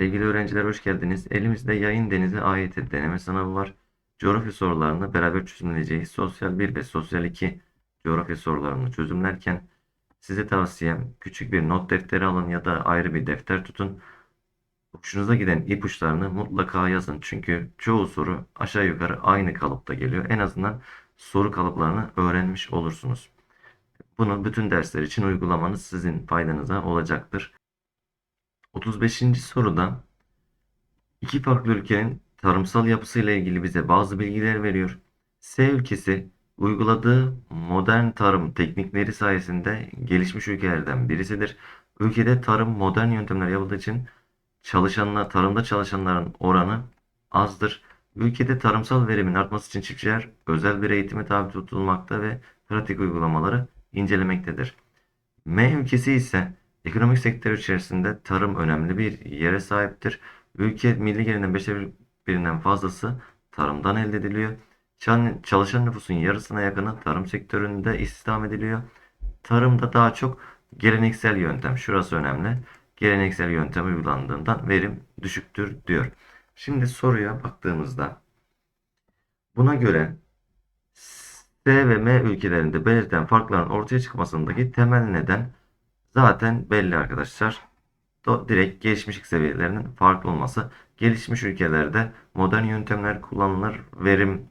Sevgili öğrenciler hoş geldiniz. Elimizde yayın denizi AYT deneme sınavı var. Coğrafya sorularını beraber çözümleyeceğiz. Sosyal 1 ve Sosyal 2 coğrafya sorularını çözümlerken size tavsiyem küçük bir not defteri alın ya da ayrı bir defter tutun. Hoşunuza giden ipuçlarını mutlaka yazın. Çünkü çoğu soru aşağı yukarı aynı kalıpta geliyor. En azından soru kalıplarını öğrenmiş olursunuz. Bunu bütün dersler için uygulamanız sizin faydanıza olacaktır. 35. soruda iki farklı ülkenin tarımsal yapısıyla ilgili bize bazı bilgiler veriyor. S ülkesi uyguladığı modern tarım teknikleri sayesinde gelişmiş ülkelerden birisidir. Ülkede tarım modern yöntemler yapıldığı için çalışanlar, tarımda çalışanların oranı azdır. Ülkede tarımsal verimin artması için çiftçiler özel bir eğitime tabi tutulmakta ve pratik uygulamaları incelemektedir. M ülkesi ise ekonomik sektör içerisinde tarım önemli bir yere sahiptir. Ülke milli gelirinden beşte birinden fazlası tarımdan elde ediliyor. Çal- Çalışan nüfusun yarısına yakını tarım sektöründe istihdam ediliyor. Tarımda daha çok geleneksel yöntem, şurası önemli. Geleneksel yöntem uygulandığından verim düşüktür diyor. Şimdi soruya baktığımızda buna göre S ve M ülkelerinde belirten farkların ortaya çıkmasındaki temel neden zaten belli arkadaşlar. Direkt gelişmişlik seviyelerinin farklı olması. Gelişmiş ülkelerde modern yöntemler kullanılır, verim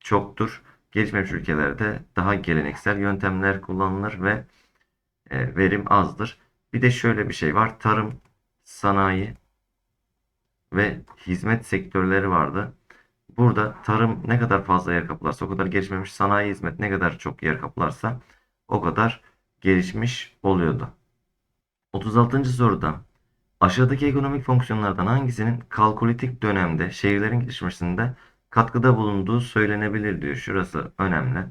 çoktur. Gelişmemiş ülkelerde daha geleneksel yöntemler kullanılır ve e, verim azdır. Bir de şöyle bir şey var. Tarım, sanayi ve hizmet sektörleri vardı. Burada tarım ne kadar fazla yer kaplarsa o kadar gelişmemiş, sanayi hizmet ne kadar çok yer kaplarsa o kadar gelişmiş oluyordu. 36. soruda aşağıdaki ekonomik fonksiyonlardan hangisinin kalkolitik dönemde şehirlerin gelişmesinde katkıda bulunduğu söylenebilir diyor. Şurası önemli.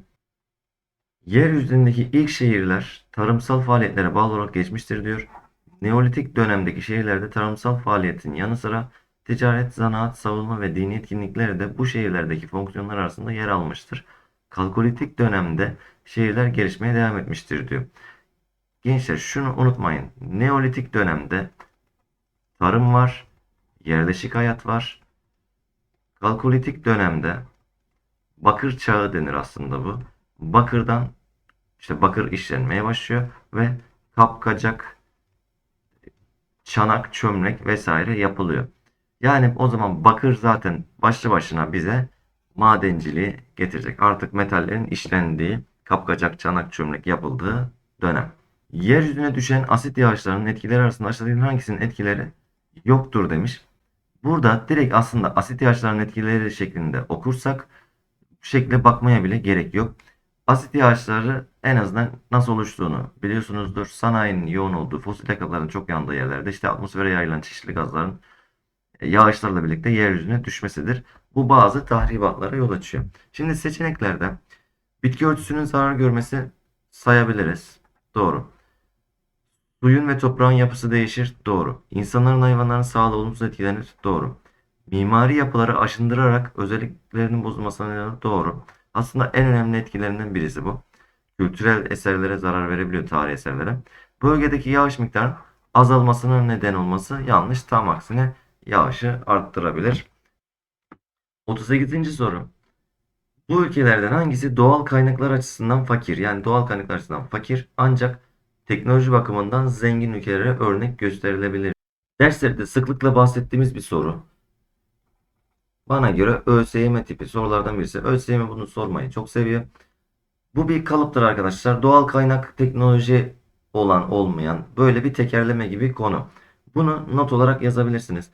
Yeryüzündeki ilk şehirler tarımsal faaliyetlere bağlı olarak geçmiştir diyor. Neolitik dönemdeki şehirlerde tarımsal faaliyetin yanı sıra ticaret, zanaat, savunma ve dini etkinlikler de bu şehirlerdeki fonksiyonlar arasında yer almıştır. Kalkolitik dönemde şehirler gelişmeye devam etmiştir diyor. Gençler şunu unutmayın. Neolitik dönemde tarım var, yerleşik hayat var. Kalkolitik dönemde bakır çağı denir aslında bu. Bakırdan işte bakır işlenmeye başlıyor ve kapkacak, çanak, çömlek vesaire yapılıyor. Yani o zaman bakır zaten başlı başına bize madenciliği getirecek. Artık metallerin işlendiği, kapkacak, çanak, çömlek yapıldığı dönem. Yeryüzüne düşen asit yağışlarının etkileri arasında aşağıdaki hangisinin etkileri yoktur demiş. Burada direkt aslında asit yağışlarının etkileri şeklinde okursak bu şekilde bakmaya bile gerek yok. Asit yağışları en azından nasıl oluştuğunu biliyorsunuzdur. Sanayinin yoğun olduğu, fosil yakıtların çok yandığı yerlerde işte atmosfere yayılan çeşitli gazların yağışlarla birlikte yeryüzüne düşmesidir. Bu bazı tahribatlara yol açıyor. Şimdi seçeneklerde bitki örtüsünün zarar görmesi sayabiliriz. Doğru. Suyun ve toprağın yapısı değişir. Doğru. İnsanların hayvanların sağlığı olumsuz etkilenir. Doğru. Mimari yapıları aşındırarak özelliklerinin bozulmasına neden olur. Doğru. Aslında en önemli etkilerinden birisi bu. Kültürel eserlere zarar verebiliyor tarihi eserlere. Bölgedeki yağış miktarının azalmasına neden olması yanlış. Tam aksine yağışı arttırabilir. 38. soru. Bu ülkelerden hangisi doğal kaynaklar açısından fakir? Yani doğal kaynaklar açısından fakir ancak teknoloji bakımından zengin ülkelere örnek gösterilebilir. Derslerde sıklıkla bahsettiğimiz bir soru. Bana göre ÖSYM tipi sorulardan birisi. ÖSYM bunu sormayı çok seviyor. Bu bir kalıptır arkadaşlar. Doğal kaynak teknoloji olan olmayan böyle bir tekerleme gibi konu. Bunu not olarak yazabilirsiniz.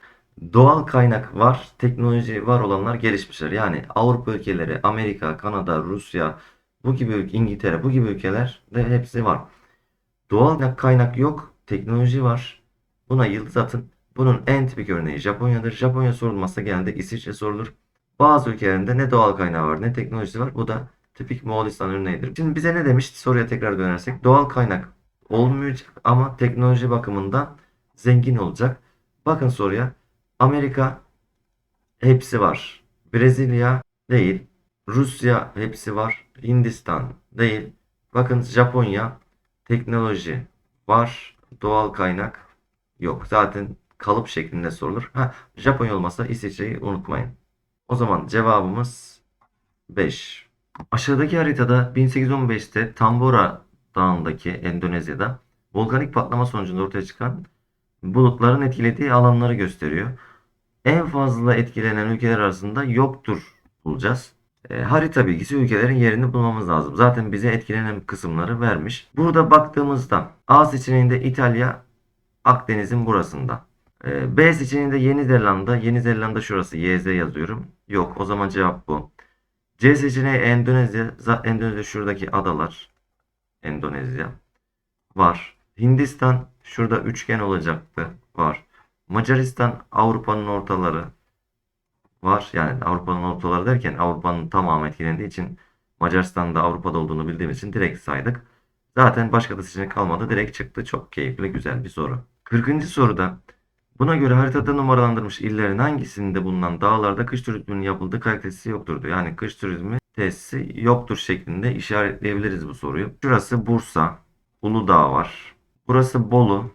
Doğal kaynak var, teknoloji var olanlar gelişmişler. Yani Avrupa ülkeleri, Amerika, Kanada, Rusya, bu gibi İngiltere, bu gibi ülkelerde hepsi var. Doğal kaynak yok, teknoloji var. Buna yıldız atın. Bunun en tipik örneği Japonya'dır. Japonya sorulmazsa genelde İsviçre sorulur. Bazı ülkelerinde ne doğal kaynağı var ne teknolojisi var. Bu da tipik Moğolistan örneğidir. Şimdi bize ne demiş? Soruya tekrar dönersek. Doğal kaynak olmayacak ama teknoloji bakımından zengin olacak. Bakın soruya. Amerika hepsi var. Brezilya değil. Rusya hepsi var. Hindistan değil. Bakın Japonya teknoloji var. Doğal kaynak yok. Zaten kalıp şeklinde sorulur. Ha, Japonya olmasa İsviçre'yi unutmayın. O zaman cevabımız 5. Aşağıdaki haritada 1815'te Tambora Dağı'ndaki Endonezya'da volkanik patlama sonucunda ortaya çıkan bulutların etkilediği alanları gösteriyor. En fazla etkilenen ülkeler arasında yoktur bulacağız. E, harita bilgisi ülkelerin yerini bulmamız lazım. Zaten bize etkilenen kısımları vermiş. Burada baktığımızda A seçeneğinde İtalya Akdeniz'in burasında. E, B seçeneğinde Yeni Zelanda. Yeni Zelanda şurası. YZ yazıyorum. Yok o zaman cevap bu. C seçeneği Endonezya. Endonezya şuradaki adalar. Endonezya. Var. Hindistan şurada üçgen olacaktı. Var. Macaristan Avrupa'nın ortaları var. Yani Avrupa'nın ortaları derken Avrupa'nın tamamı etkilendiği için Macaristan'da Avrupa'da olduğunu bildiğimiz için direkt saydık. Zaten başka da seçenek kalmadı. Direkt çıktı. Çok keyifli, güzel bir soru. 40. soruda buna göre haritada numaralandırılmış illerin hangisinde bulunan dağlarda kış turizminin yapıldığı kayak tesisi yoktur. Yani kış turizmi tesisi yoktur şeklinde işaretleyebiliriz bu soruyu. Şurası Bursa, Uludağ var. Burası Bolu,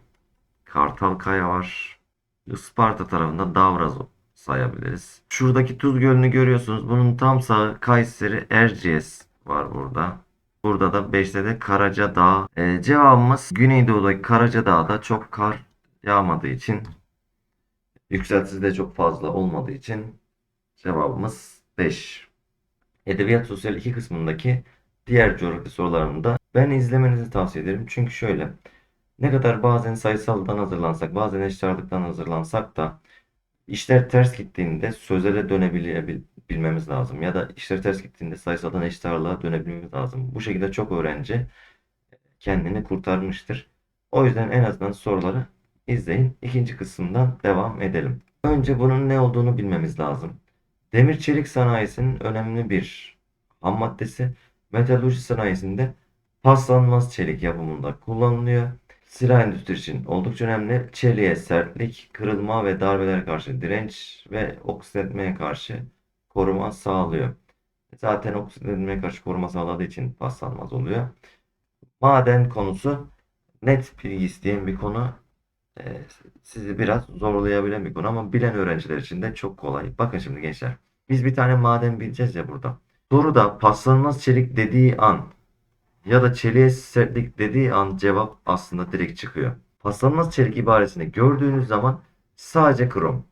Kartalkaya var. Isparta tarafında Davraz sayabiliriz. Şuradaki Tuz Gölü'nü görüyorsunuz. Bunun tam sağı Kayseri Erciyes var burada. Burada da 5'te de Karaca Dağı. Ee, cevabımız Güneydoğu'daki Karaca Dağ'da çok kar yağmadığı için yükseltisi de çok fazla olmadığı için cevabımız 5. Edebiyat Sosyal 2 kısmındaki diğer coğrafya sorularını da ben izlemenizi tavsiye ederim. Çünkü şöyle ne kadar bazen sayısaldan hazırlansak, bazen eşit ağırlıktan hazırlansak da işler ters gittiğinde sözele dönebilmemiz lazım. Ya da işler ters gittiğinde sayısaldan eşit ağırlığa dönebilmemiz lazım. Bu şekilde çok öğrenci kendini kurtarmıştır. O yüzden en azından soruları izleyin. İkinci kısımdan devam edelim. Önce bunun ne olduğunu bilmemiz lazım. Demir çelik sanayisinin önemli bir ham maddesi. Metalurji sanayisinde paslanmaz çelik yapımında kullanılıyor. Silah endüstri için oldukça önemli. Çeliğe sertlik, kırılma ve darbelere karşı direnç ve oksidetmeye karşı koruma sağlıyor. Zaten oksidetmeye karşı koruma sağladığı için paslanmaz oluyor. Maden konusu net bilgi isteyen bir konu. Ee, sizi biraz zorlayabilen bir konu ama bilen öğrenciler için de çok kolay. Bakın şimdi gençler. Biz bir tane maden bileceğiz ya burada. Soruda paslanmaz çelik dediği an ya da çeliğe sertlik dediği an cevap aslında direkt çıkıyor. Paslanmaz çelik ibaresini gördüğünüz zaman sadece krom.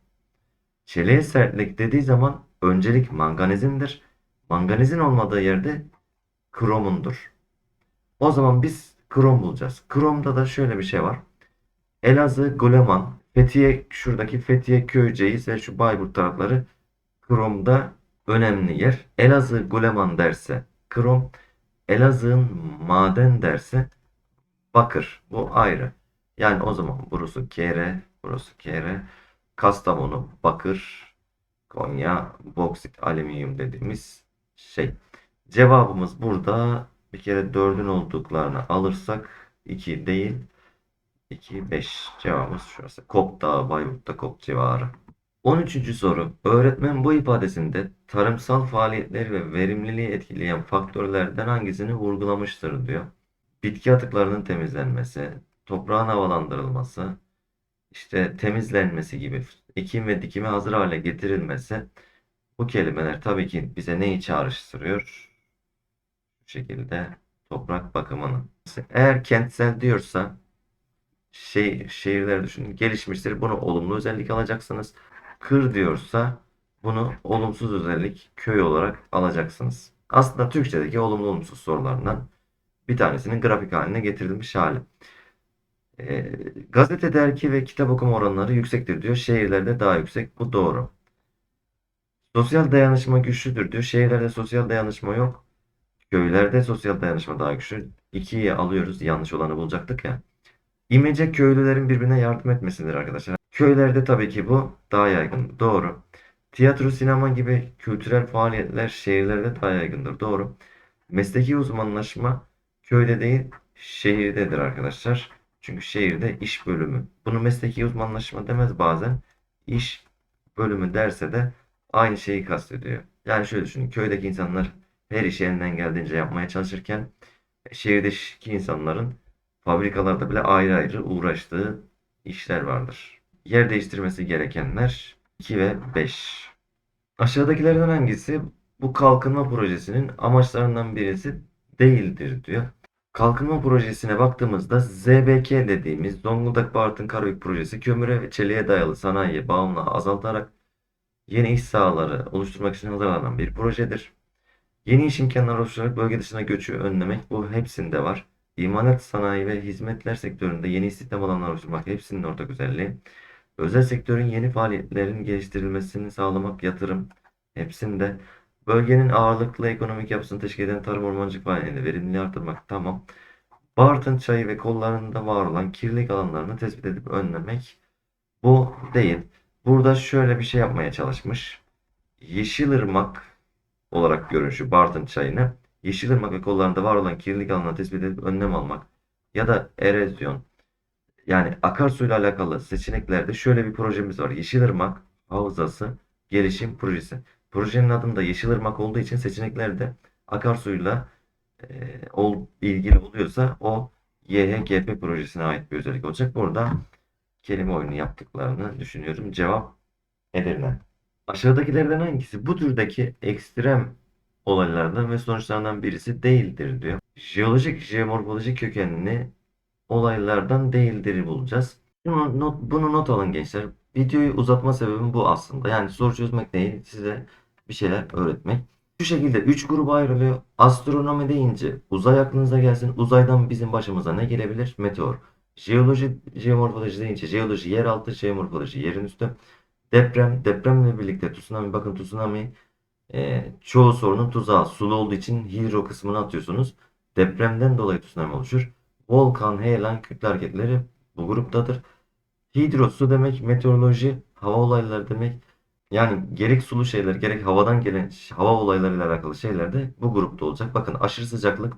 Çeliğe sertlik dediği zaman öncelik manganezimdir. Manganezin olmadığı yerde kromundur. O zaman biz krom bulacağız. Kromda da şöyle bir şey var. Elazığ, Goleman, Fethiye, şuradaki Fethiye Köyceğiz ve şu Bayburt tarafları kromda önemli yer. Elazığ, Goleman derse krom, Elazığ'ın maden derse bakır. Bu ayrı. Yani o zaman burası kere, burası kere. Kastamonu bakır, Konya boksit, alüminyum dediğimiz şey. Cevabımız burada bir kere 4'ün olduklarını alırsak 2 değil 2, 5. Cevabımız şurası. Kok Dağı, Bayburt'ta Kok civarı. 13. soru. Öğretmen bu ifadesinde tarımsal faaliyetleri ve verimliliği etkileyen faktörlerden hangisini vurgulamıştır diyor. Bitki atıklarının temizlenmesi, toprağın havalandırılması, işte temizlenmesi gibi ekim ve dikime hazır hale getirilmesi bu kelimeler tabii ki bize neyi çağrıştırıyor? Bu şekilde toprak bakımını. Eğer kentsel diyorsa şey, şehirler düşünün gelişmiştir. Bunu olumlu özellik alacaksınız. Kır diyorsa bunu olumsuz özellik köy olarak alacaksınız. Aslında Türkçedeki olumlu olumsuz sorularından bir tanesinin grafik haline getirilmiş hali. E, gazete, dergi ve kitap okuma oranları yüksektir diyor. Şehirlerde daha yüksek. Bu doğru. Sosyal dayanışma güçlüdür diyor. Şehirlerde sosyal dayanışma yok. Köylerde sosyal dayanışma daha güçlü. 2'yi alıyoruz. Yanlış olanı bulacaktık ya. İmece köylülerin birbirine yardım etmesidir arkadaşlar. Köylerde tabii ki bu daha yaygın. Doğru. Tiyatro, sinema gibi kültürel faaliyetler şehirlerde daha yaygındır. Doğru. Mesleki uzmanlaşma köyde değil şehirdedir arkadaşlar. Çünkü şehirde iş bölümü. Bunu mesleki uzmanlaşma demez bazen. İş bölümü derse de aynı şeyi kastediyor. Yani şöyle düşünün. Köydeki insanlar her işi elinden geldiğince yapmaya çalışırken şehirdeki insanların fabrikalarda bile ayrı ayrı uğraştığı işler vardır. Yer değiştirmesi gerekenler 2 ve 5. Aşağıdakilerden hangisi bu kalkınma projesinin amaçlarından birisi değildir diyor. Kalkınma projesine baktığımızda ZBK dediğimiz Zonguldak Bartın Karabük projesi kömüre ve çeliğe dayalı sanayiye bağımlılığı azaltarak yeni iş sahaları oluşturmak için hazırlanan bir projedir. Yeni iş imkanları oluşturarak bölge dışına göçü önlemek bu hepsinde var. İmalat sanayi ve hizmetler sektöründe yeni istihdam alanları oluşturmak hepsinin ortak özelliği. Özel sektörün yeni faaliyetlerin geliştirilmesini sağlamak yatırım hepsinde. Bölgenin ağırlıklı ekonomik yapısını teşkil eden tarım ormancılık faaliyetini verimliliği artırmak tamam. Bartın çayı ve kollarında var olan kirlilik alanlarını tespit edip önlemek bu değil. Burada şöyle bir şey yapmaya çalışmış. Yeşilırmak olarak görünüşü Bartın çayını Yeşilırmak ve kollarında var olan kirlilik alanını tespit edip önlem almak ya da erozyon yani akarsuyla alakalı seçeneklerde şöyle bir projemiz var. Yeşilırmak Havzası Gelişim Projesi. Projenin adında Yeşilırmak olduğu için seçeneklerde akarsuyla e, ol, ilgili oluyorsa o YHGP projesine ait bir özellik olacak. Burada kelime oyunu yaptıklarını düşünüyorum. Cevap Edirne. Aşağıdakilerden hangisi bu türdeki ekstrem olaylardan ve sonuçlarından birisi değildir diyor. Jeolojik, jeomorfolojik kökenli olaylardan değildir bulacağız. Bunu not, bunu not alın gençler. Videoyu uzatma sebebim bu aslında. Yani soru çözmek değil, size bir şeyler öğretmek. Şu şekilde 3 gruba ayrılıyor. Astronomi deyince uzay aklınıza gelsin. Uzaydan bizim başımıza ne gelebilir? Meteor. Jeoloji, jeomorfoloji deyince jeoloji yeraltı, jeomorfoloji yerin üstü. Deprem, depremle birlikte tsunami. Bakın tsunami e, çoğu sorunun tuzağı. Sulu olduğu için hidro kısmını atıyorsunuz. Depremden dolayı tsunami oluşur. Volkan, heyelan, kütle hareketleri bu gruptadır. Hidro su demek, meteoroloji, hava olayları demek. Yani gerek sulu şeyler, gerek havadan gelen hava olaylarıyla alakalı şeyler de bu grupta olacak. Bakın aşırı sıcaklık,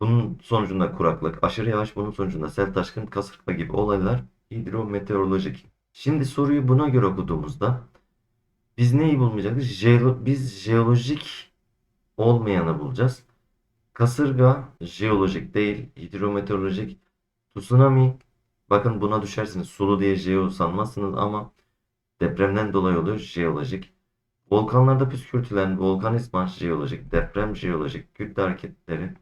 bunun sonucunda kuraklık, aşırı yağış, bunun sonucunda sel taşkın, kasırga gibi olaylar hidrometeorolojik. Şimdi soruyu buna göre okuduğumuzda biz neyi bulmayacaktık? Jeolo- biz jeolojik olmayanı bulacağız. Kasırga jeolojik değil, hidrometeorolojik. Tsunami bakın buna düşersiniz. Sulu diye jeo sanmazsınız ama depremden dolayı oluyor jeolojik. Volkanlarda püskürtülen volkanizma jeolojik, deprem jeolojik, kütle hareketleri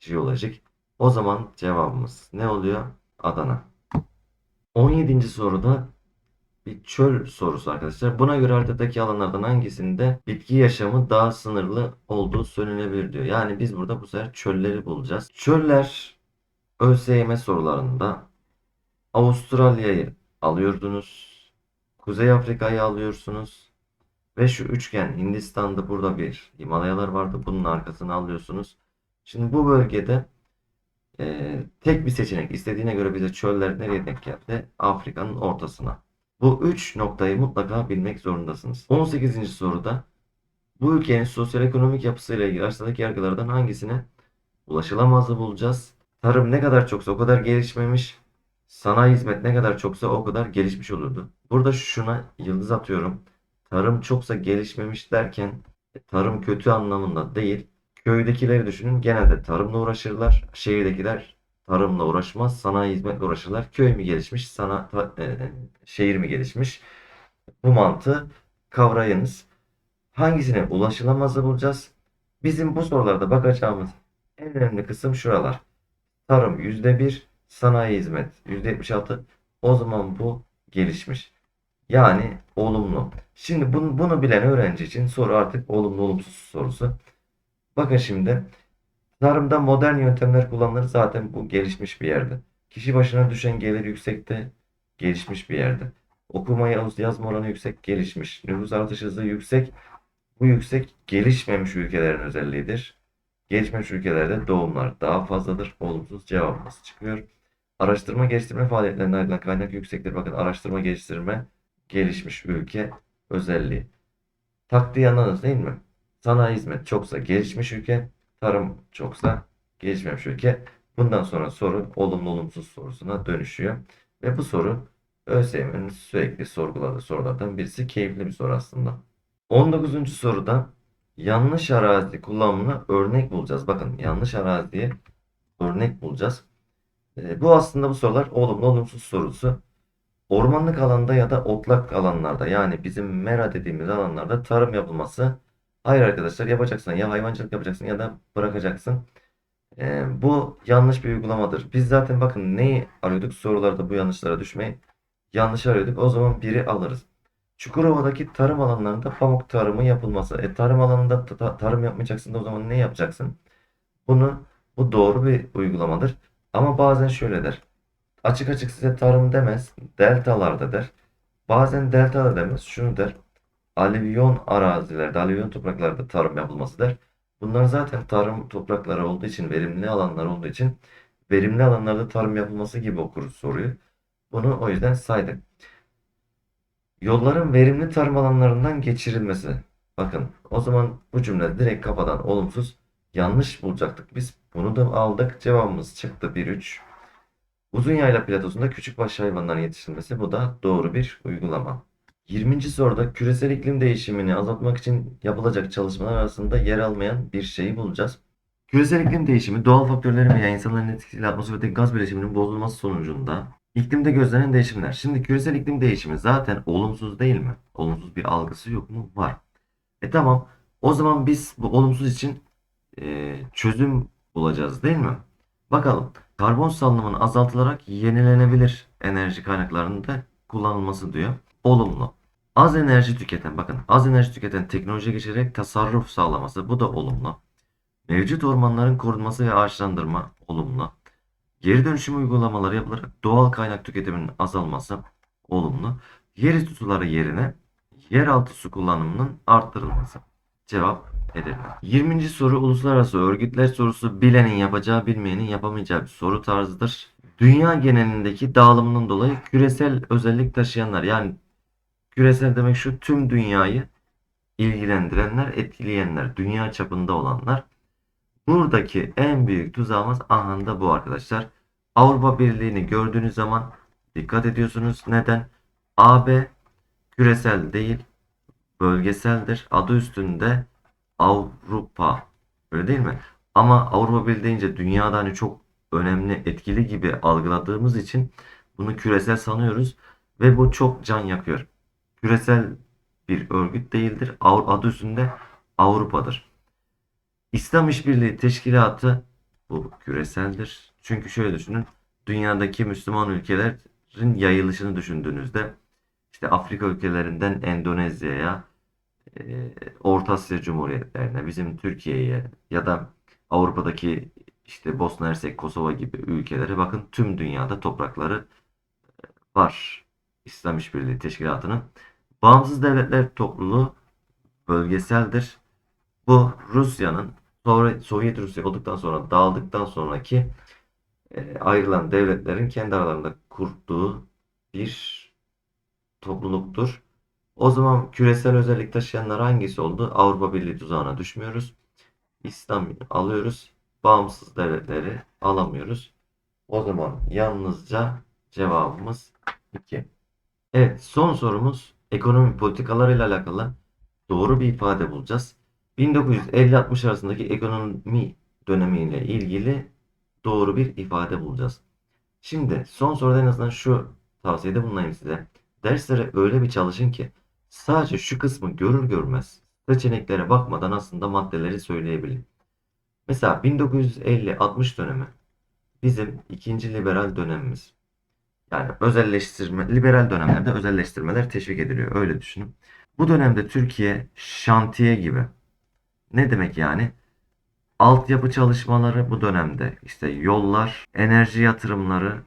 jeolojik. O zaman cevabımız ne oluyor? Adana. 17. soruda bir çöl sorusu arkadaşlar. Buna göre haritadaki alanlardan hangisinde bitki yaşamı daha sınırlı olduğu söylenebilir diyor. Yani biz burada bu sefer çölleri bulacağız. Çöller ÖSYM sorularında Avustralya'yı alıyordunuz. Kuzey Afrika'yı alıyorsunuz. Ve şu üçgen Hindistan'da burada bir Himalayalar vardı. Bunun arkasını alıyorsunuz. Şimdi bu bölgede e, tek bir seçenek istediğine göre bize çöller nereye denk geldi? Afrika'nın ortasına. Bu üç noktayı mutlaka bilmek zorundasınız. 18. soruda bu ülkenin sosyoekonomik yapısıyla ilgili aşağıdaki yargılardan hangisine ulaşılamazı bulacağız? Tarım ne kadar çoksa o kadar gelişmemiş. Sanayi hizmet ne kadar çoksa o kadar gelişmiş olurdu. Burada şuna yıldız atıyorum. Tarım çoksa gelişmemiş derken e, tarım kötü anlamında değil. Köydekileri düşünün genelde tarımla uğraşırlar. Şehirdekiler tarımla uğraşmaz, sanayi hizmetle uğraşırlar. Köy mü gelişmiş, sana, ta- e, şehir mi gelişmiş? Bu mantığı kavrayınız. Hangisine ulaşılamazı bulacağız? Bizim bu sorularda bakacağımız en önemli kısım şuralar. Tarım %1, sanayi hizmet %76. O zaman bu gelişmiş. Yani olumlu. Şimdi bunu, bunu bilen öğrenci için soru artık olumlu olumsuz sorusu. Bakın şimdi tarımda modern yöntemler kullanılır zaten bu gelişmiş bir yerde. Kişi başına düşen gelir yüksekte gelişmiş bir yerde. Okuma yaz- yazma oranı yüksek gelişmiş. Nüfus artış hızı yüksek. Bu yüksek gelişmemiş ülkelerin özelliğidir. Gelişmemiş ülkelerde doğumlar daha fazladır. Olumsuz cevabımız çıkıyor. Araştırma geliştirme faaliyetlerine ayrılan kaynak yüksektir. Bakın araştırma geliştirme gelişmiş ülke özelliği. Taktiği anladınız değil mi? Sanayi hizmet çoksa gelişmiş ülke, tarım çoksa gelişmemiş ülke. Bundan sonra soru olumlu olumsuz sorusuna dönüşüyor. Ve bu soru ÖSYM'nin sürekli sorguladığı sorulardan birisi. Keyifli bir soru aslında. 19. soruda yanlış arazi kullanımına örnek bulacağız. Bakın yanlış araziye örnek bulacağız. E, bu aslında bu sorular olumlu olumsuz sorusu. ormanlık alanda ya da otlak alanlarda yani bizim mera dediğimiz alanlarda tarım yapılması. Hayır arkadaşlar yapacaksın ya hayvancılık yapacaksın ya da bırakacaksın. Ee, bu yanlış bir uygulamadır. Biz zaten bakın neyi arıyorduk sorularda bu yanlışlara düşmeyin. Yanlış arıyorduk o zaman biri alırız. Çukurova'daki tarım alanlarında pamuk tarımı yapılması. E tarım alanında ta- ta- tarım yapmayacaksın da o zaman ne yapacaksın? Bunu bu doğru bir uygulamadır. Ama bazen şöyle der. Açık açık size tarım demez. Deltalarda der. Bazen deltada demez. Şunu der. Alüvyon arazilerde, alüvyon topraklarda tarım yapılması der. Bunlar zaten tarım toprakları olduğu için, verimli alanlar olduğu için verimli alanlarda tarım yapılması gibi okuruz soruyu. Bunu o yüzden saydık. Yolların verimli tarım alanlarından geçirilmesi. Bakın o zaman bu cümle direkt kafadan olumsuz. Yanlış bulacaktık biz. Bunu da aldık. Cevabımız çıktı 1-3. Uzun yayla platosunda küçükbaş hayvanların yetiştirilmesi. Bu da doğru bir uygulama. 20. soruda küresel iklim değişimini azaltmak için yapılacak çalışmalar arasında yer almayan bir şeyi bulacağız. Küresel iklim değişimi doğal faktörlerin veya insanların etkisiyle atmosferdeki gaz bileşiminin bozulması sonucunda iklimde gözlenen değişimler. Şimdi küresel iklim değişimi zaten olumsuz değil mi? Olumsuz bir algısı yok mu? Var. E tamam. O zaman biz bu olumsuz için e, çözüm bulacağız değil mi? Bakalım. Karbon salınımının azaltılarak yenilenebilir enerji kaynaklarının da kullanılması diyor. Olumlu. Az enerji tüketen, bakın az enerji tüketen teknolojiye geçerek tasarruf sağlaması bu da olumlu. Mevcut ormanların korunması ve ağaçlandırma olumlu. Geri dönüşüm uygulamaları yapılarak doğal kaynak tüketiminin azalması olumlu. Yerüstü suları yerine yeraltı su kullanımının arttırılması. Cevap Edirne. 20. soru uluslararası örgütler sorusu bilenin yapacağı bilmeyenin yapamayacağı bir soru tarzıdır. Dünya genelindeki dağılımının dolayı küresel özellik taşıyanlar yani küresel demek şu tüm dünyayı ilgilendirenler, etkileyenler, dünya çapında olanlar. Buradaki en büyük tuzağımız aha da bu arkadaşlar. Avrupa Birliği'ni gördüğünüz zaman dikkat ediyorsunuz. Neden? AB küresel değil, bölgeseldir. Adı üstünde Avrupa. Öyle değil mi? Ama Avrupa Birliği dünyada hani çok önemli, etkili gibi algıladığımız için bunu küresel sanıyoruz ve bu çok can yakıyor. Küresel bir örgüt değildir. Adı üstünde Avrupa'dır. İslam İşbirliği Teşkilatı bu küreseldir. Çünkü şöyle düşünün. Dünyadaki Müslüman ülkelerin yayılışını düşündüğünüzde işte Afrika ülkelerinden Endonezya'ya, e, Orta Asya Cumhuriyetlerine, bizim Türkiye'ye ya da Avrupa'daki işte Bosna Hersek, Kosova gibi ülkelere bakın tüm dünyada toprakları var. İslam İşbirliği Teşkilatı'nın. Bağımsız Devletler Topluluğu bölgeseldir. Bu Rusya'nın sonra Sovyet Rusya olduktan sonra dağıldıktan sonraki e, ayrılan devletlerin kendi aralarında kurduğu bir topluluktur. O zaman küresel özellik taşıyanlar hangisi oldu? Avrupa Birliği tuzağına düşmüyoruz. İslam alıyoruz. Bağımsız devletleri alamıyoruz. O zaman yalnızca cevabımız 2. Evet, son sorumuz ekonomi politikalarıyla alakalı doğru bir ifade bulacağız. 1950-60 arasındaki ekonomi dönemiyle ilgili doğru bir ifade bulacağız. Şimdi son soruda en azından şu tavsiyede bulunayım size. Derslere öyle bir çalışın ki sadece şu kısmı görür görmez seçeneklere bakmadan aslında maddeleri söyleyebilin. Mesela 1950-60 dönemi bizim ikinci liberal dönemimiz. Yani özelleştirme, liberal dönemlerde özelleştirmeler teşvik ediliyor. Öyle düşünün. Bu dönemde Türkiye şantiye gibi. Ne demek yani? Altyapı çalışmaları bu dönemde işte yollar, enerji yatırımları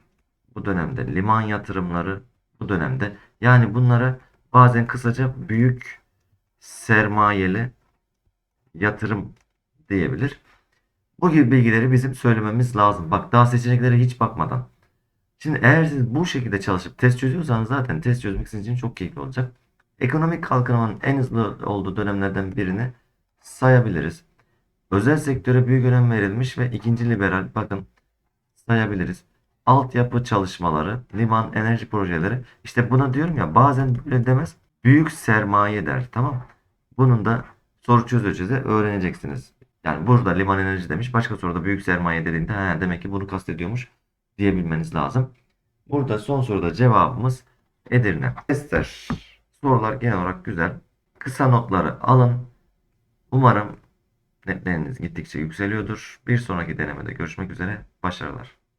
bu dönemde, liman yatırımları bu dönemde. Yani bunlara bazen kısaca büyük sermayeli yatırım diyebilir. Bu gibi bilgileri bizim söylememiz lazım. Bak daha seçeneklere hiç bakmadan. Şimdi eğer siz bu şekilde çalışıp test çözüyorsanız zaten test çözmek sizin için çok keyifli olacak. Ekonomik kalkınmanın en hızlı olduğu dönemlerden birini sayabiliriz. Özel sektöre büyük önem verilmiş ve ikinci liberal bakın sayabiliriz. Altyapı çalışmaları, liman, enerji projeleri. İşte buna diyorum ya bazen böyle demez. Büyük sermaye der. Tamam. Bunun da soru çöze çöze öğreneceksiniz. Yani burada liman enerji demiş. Başka soruda büyük sermaye dediğinde he, demek ki bunu kastediyormuş diyebilmeniz lazım. Burada son soruda cevabımız Edirne. Testler. Sorular genel olarak güzel. Kısa notları alın. Umarım netleriniz gittikçe yükseliyordur. Bir sonraki denemede görüşmek üzere. Başarılar.